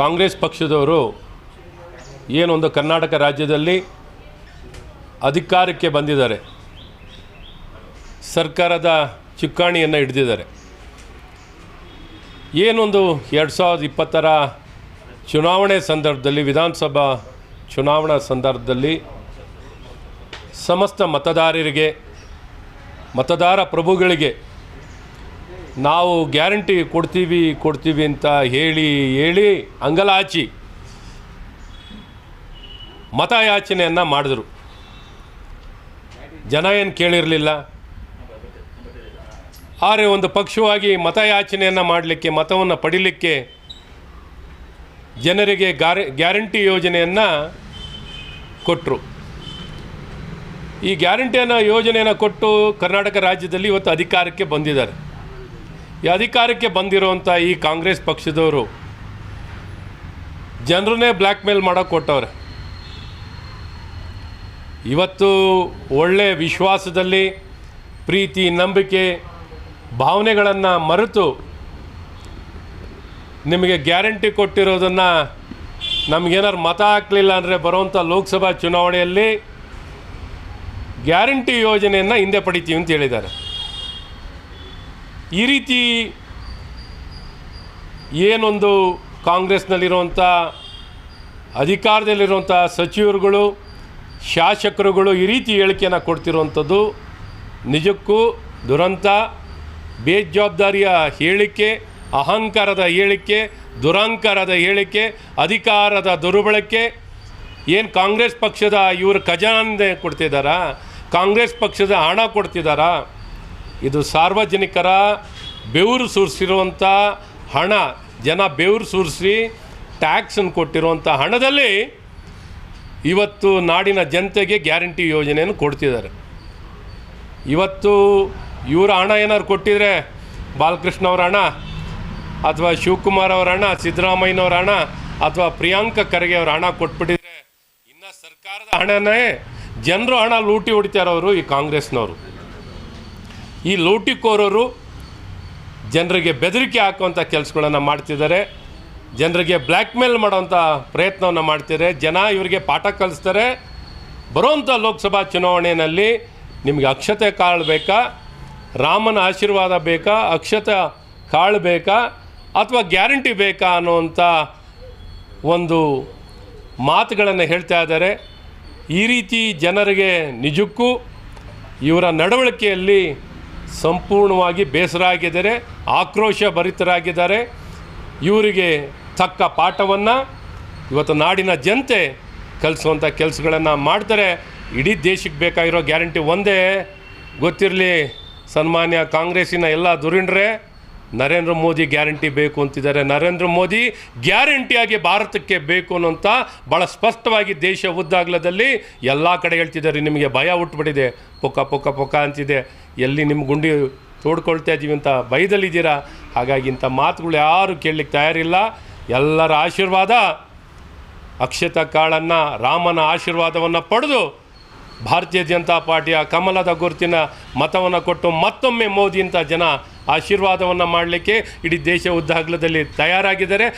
ಕಾಂಗ್ರೆಸ್ ಪಕ್ಷದವರು ಏನೊಂದು ಕರ್ನಾಟಕ ರಾಜ್ಯದಲ್ಲಿ ಅಧಿಕಾರಕ್ಕೆ ಬಂದಿದ್ದಾರೆ. ಸರ್ಕಾರದ ಚುಕ್ಕಾಣಿಯನ್ನು ಹಿಡಿದಿದ್ದಾರೆ. ಏನೊಂದು ಎರಡು ಸಾವಿರದ ಇಪ್ಪತ್ತರ ಚುನಾವಣೆ ಸಂದರ್ಭದಲ್ಲಿ, ವಿಧಾನಸಭಾ ಚುನಾವಣಾ ಸಂದರ್ಭದಲ್ಲಿ ಸಮಸ್ತ ಮತದಾರರಿಗೆ, ಮತದಾರ ಪ್ರಭುಗಳಿಗೆ ನಾವು ಗ್ಯಾರಂಟಿ ಕೊಡ್ತೀವಿ ಕೊಡ್ತೀವಿ ಅಂತ ಹೇಳಿ ಹೇಳಿ ಅಂಗಲಾಚಿ ಮತಯಾಚನೆಯನ್ನು ಮಾಡಿದ್ರು. ಜನ ಏನು ಕೇಳಿರಲಿಲ್ಲ? ಆದರೆ ಒಂದು ಪಕ್ಷವಾಗಿ ಮತಯಾಚನೆಯನ್ನು ಮಾಡಲಿಕ್ಕೆ, ಮತವನ್ನು ಪಡಿಲಿಕ್ಕೆ ಜನರಿಗೆ ಗ್ಯಾರಂಟಿ ಯೋಜನೆಯನ್ನು ಕೊಟ್ಟರು ಈ ಗ್ಯಾರಂಟಿಯನ್ನು ಯೋಜನೆಯನ್ನು ಕೊಟ್ಟು ಕರ್ನಾಟಕ ರಾಜ್ಯದಲ್ಲಿ ಇವತ್ತು ಅಧಿಕಾರಕ್ಕೆ ಬಂದಿದ್ದಾರೆ. ಈ ಅಧಿಕಾರಕ್ಕೆ ಬಂದಿರುವಂಥ ಈ ಕಾಂಗ್ರೆಸ್ ಪಕ್ಷದವರು ಜನರನ್ನೇ ಬ್ಲ್ಯಾಕ್ ಮೇಲ್ ಮಾಡೋಕೆ ಕೊಟ್ಟವ್ರೆ. ಇವತ್ತು ಒಳ್ಳೆ ವಿಶ್ವಾಸದಲ್ಲಿ, ಪ್ರೀತಿ, ನಂಬಿಕೆ, ಭಾವನೆಗಳನ್ನು ಮರೆತು ನಿಮಗೆ ಗ್ಯಾರಂಟಿ ಕೊಟ್ಟಿರೋದನ್ನು ನಮಗೇನಾರು ಮತ ಹಾಕಲಿಲ್ಲ ಅಂದರೆ ಬರುವಂಥ ಲೋಕಸಭಾ ಚುನಾವಣೆಯಲ್ಲಿ ಗ್ಯಾರಂಟಿ ಯೋಜನೆಯನ್ನು ಹಿಂದೆ ಪಡಿತೀವಿ ಅಂತ ಹೇಳಿದ್ದಾರೆ. ಈ ರೀತಿ ಏನೊಂದು ಕಾಂಗ್ರೆಸ್ನಲ್ಲಿರುವಂಥ ಅಧಿಕಾರದಲ್ಲಿರುವಂಥ ಸಚಿವರುಗಳು, ಶಾಸಕರುಗಳು ಈ ರೀತಿ ಹೇಳಿಕೆಯನ್ನು ಕೊಡ್ತಿರುವಂಥದ್ದು ನಿಜಕ್ಕೂ ದುರಂತ, ಬೇಜವಾಬ್ದಾರಿಯ ಹೇಳಿಕೆ, ಅಹಂಕಾರದ ಹೇಳಿಕೆ ದುರಹಂಕಾರದ ಹೇಳಿಕೆ, ಅಧಿಕಾರದ ದುರ್ಬಳಕೆ. ಏನು ಕಾಂಗ್ರೆಸ್ ಪಕ್ಷದ ಇವರು ಖಜಾನೆ ಕೊಡ್ತಿದ್ದಾರಾ ಕಾಂಗ್ರೆಸ್ ಪಕ್ಷದ ಹಣ ಕೊಡ್ತಿದ್ದಾರಾ ಇದು ಸಾರ್ವಜನಿಕರ ಬೆವರು ಸುರಿಸಿರುವಂಥ ಹಣ, ಜನ ಬೆವರು ಸುರಿಸಿ ಟ್ಯಾಕ್ಸನ್ನು ಕೊಟ್ಟಿರುವಂಥ ಹಣದಲ್ಲಿ ಇವತ್ತು ನಾಡಿನ ಜನತೆಗೆ ಗ್ಯಾರಂಟಿ ಯೋಜನೆಯನ್ನು ಕೊಡ್ತಿದ್ದಾರೆ. ಇವತ್ತು ಇವರ ಹಣ ಏನಾದ್ರು ಕೊಟ್ಟಿದ್ರೆ ಬಾಲಕೃಷ್ಣ ಅವರ ಹಣ ಅಥವಾ ಶಿವಕುಮಾರ್ ಅವರ ಹಣ, ಸಿದ್ದರಾಮಯ್ಯನವ್ರ ಹಣ ಅಥವಾ ಪ್ರಿಯಾಂಕ ಖರ್ಗೆ ಅವರ ಹಣ ಕೊಟ್ಬಿಟ್ಟಿದ್ರೆ ಇನ್ನು ಸರ್ಕಾರದ ಹಣನೇ ಜನರು ಹಣ ಲೂಟಿ ಹೊಡಿತಾರವರು ಈ ಕಾಂಗ್ರೆಸ್ನವರು. ಈ ಲೂಟಿಕೋರರು ಜನರಿಗೆ ಬೆದರಿಕೆ ಹಾಕುವಂಥ ಕೆಲಸಗಳನ್ನು ಮಾಡ್ತಿದ್ದಾರೆ. ಜನರಿಗೆ ಬ್ಲ್ಯಾಕ್ ಮೇಲ್ ಮಾಡೋವಂಥ ಪ್ರಯತ್ನವನ್ನು ಮಾಡ್ತಿದ್ದಾರೆ. ಜನ ಇವರಿಗೆ ಪಾಠ ಕಲಿಸ್ತಾರೆ. ಬರುವಂಥ ಲೋಕಸಭಾ ಚುನಾವಣೆಯಲ್ಲಿ ನಿಮಗೆ ಅಕ್ಷತೆ ಕಾಳು ಬೇಕಾ? ರಾಮನ ಆಶೀರ್ವಾದ ಬೇಕಾ? ಅಕ್ಷತೆ ಕಾಳು ಬೇಕಾ? ಅಥವಾ ಗ್ಯಾರಂಟಿ ಬೇಕಾ ಅನ್ನುವಂಥ ಒಂದು ಮಾತುಗಳನ್ನು ಹೇಳ್ತಾ ಇದ್ದಾರೆ. ಈ ರೀತಿ ಜನರಿಗೆ ನಿಜಕ್ಕೂ ಇವರ ನಡವಳಿಕೆಯಲ್ಲಿ ಸಂಪೂರ್ಣವಾಗಿ ಬೇಸರ ಆಗಿದ್ದಾರೆ ಆಕ್ರೋಶ ಭರಿತರಾಗಿದ್ದಾರೆ ಇವರಿಗೆ ತಕ್ಕ ಪಾಠವನ್ನು, ಇವತ್ತು ನಾಡಿನ ಜನತೆ ಕಲಿಸುವಂಥ ಕೆಲಸಗಳನ್ನು ಮಾಡ್ತಾರೆ. ಇಡೀ ದೇಶಕ್ಕೆ ಬೇಕಾಗಿರೋ ಗ್ಯಾರಂಟಿ ಒಂದೇ. ಗೊತ್ತಿರಲಿ, ಸನ್ಮಾನ್ಯ ಕಾಂಗ್ರೆಸ್ಸಿನ ಎಲ್ಲ ದುರಿಂಡ್ರೆ ನರೇಂದ್ರ ಮೋದಿ ಗ್ಯಾರಂಟಿ ಬೇಕು ಅಂತಿದ್ದಾರೆ. ನರೇಂದ್ರ ಮೋದಿ ಗ್ಯಾರಂಟಿಯಾಗಿ ಭಾರತಕ್ಕೆ ಬೇಕು ಅನ್ನೋಂಥ ಭಾಳ ಸ್ಪಷ್ಟವಾಗಿ ದೇಶ ಉದ್ದಾಗ್ಲದಲ್ಲಿ ಎಲ್ಲ ಕಡೆ ಹೇಳ್ತಿದ್ದಾರೆ. ನಿಮಗೆ ಭಯ ಹುಟ್ಬಿಟ್ಟಿದೆ. ಪೊಕ್ಕ ಪೊಕ್ಕ ಪೊಕ್ಕ ಅಂತಿದೆ. ಎಲ್ಲಿ ನಿಮ್ಮ ಗುಂಡಿ ತೋಡ್ಕೊಳ್ತಾ ಇದ್ದೀವಿ ಅಂತ ಭಯದಲ್ಲಿದ್ದೀರಾ? ಹಾಗಾಗಿ ಇಂಥ ಮಾತುಗಳು ಯಾರು ಕೇಳಲಿಕ್ಕೆ ತಯಾರಿಲ್ಲ. ಎಲ್ಲರ ಆಶೀರ್ವಾದ ಅಕ್ಷತ ಕಾಳನ್ನು, ರಾಮನ ಆಶೀರ್ವಾದವನ್ನು ಪಡೆದು ಭಾರತೀಯ ಜನತಾ ಪಾರ್ಟಿಯ ಕಮಲದ ಗುರುತಿನ ಮತವನ್ನು ಕೊಟ್ಟು ಮತ್ತೊಮ್ಮೆ ಮೋದಿ ಅಂತ ಜನ ಆಶೀರ್ವಾದವನ್ನು ಮಾಡಲಿಕ್ಕೆ ಇಡೀ ದೇಶ ಉದ್ದಾಗಲದಲ್ಲಿ ತಯಾರಾಗಿದ್ದಾರೆ.